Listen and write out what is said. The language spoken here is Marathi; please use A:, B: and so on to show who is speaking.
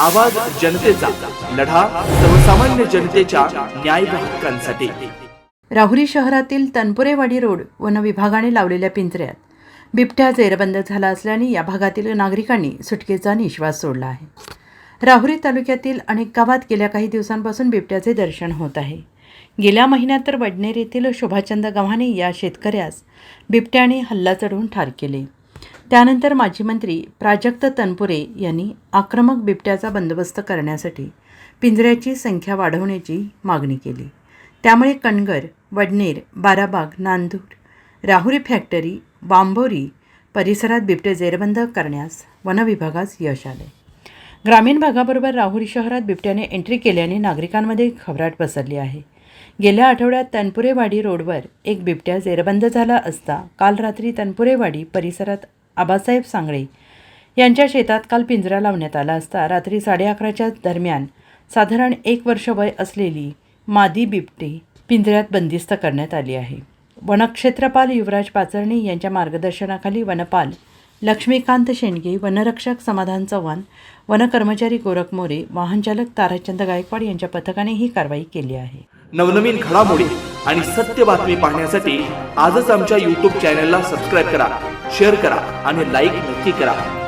A: आवाज जनतेचा लढा सर्वसामान्य जनतेच्या न्याय हक्कांसाठी.
B: राहुरी शहरातील तनपुरेवाडी रोड वन विभागाने लावलेल्या पिंजऱ्यात बिबट्या जेरबंद झाला असल्याने या भागातील नागरिकांनी सुटकेचा निश्वास सोडला आहे. राहुरी तालुक्यातील अनेक गावात गेल्या काही दिवसांपासून बिबट्याचे दर्शन होत आहे. गेल्या महिन्यात तर वडनेर येथील शोभाचंद गव्हाणे या शेतकऱ्यास बिबट्याने हल्ला चढवून ठार केले. त्यानंतर माजी मंत्री प्राजक्त तनपुरे यांनी आक्रमक बिबट्याचा बंदोबस्त करण्यासाठी पिंजऱ्याची संख्या वाढवण्याची मागणी केली. त्यामुळे कणगर वडनेर बाराबाग नांदूर राहुरी फॅक्टरी बांबोरी परिसरात बिबटे जेरबंद करण्यास वनविभागास यश आले. ग्रामीण भागाबरोबर राहुरी शहरात बिबट्याने एंट्री केल्याने नागरिकांमध्ये घबराट पसरली आहे. गेल्या आठवड्यात तनपुरेवाडी रोडवर एक बिबट्या जेरबंद झाला असता काल रात्री तनपुरेवाडी परिसरात आबासाहेब सांगळे यांच्या शेतात काल पिंजरा लावण्यात आला असता रात्री साडे अकराच्या दरम्यान साधारण एक वर्ष वय असलेली मादी बिबटे पिंजऱ्यात बंदिस्त करण्यात आली आहे. वनक्षेत्रपाल युवराज पाचरणी यांच्या मार्गदर्शनाखाली वनपाल लक्ष्मीकांत शेंडगे वनरक्षक समाधान चव्हाण वनकर्मचारी गोरख मोरे वाहनचालक ताराचंद गायकवाड यांच्या पथकाने ही कारवाई केली आहे.
A: नवनवीन घडामोडी आणि सत्य बातमी पाहण्यासाठी आजच आमच्या यूट्यूब चॅनलला सबस्क्राईब करा. शेअर करा आणि लाईक नक्की करा.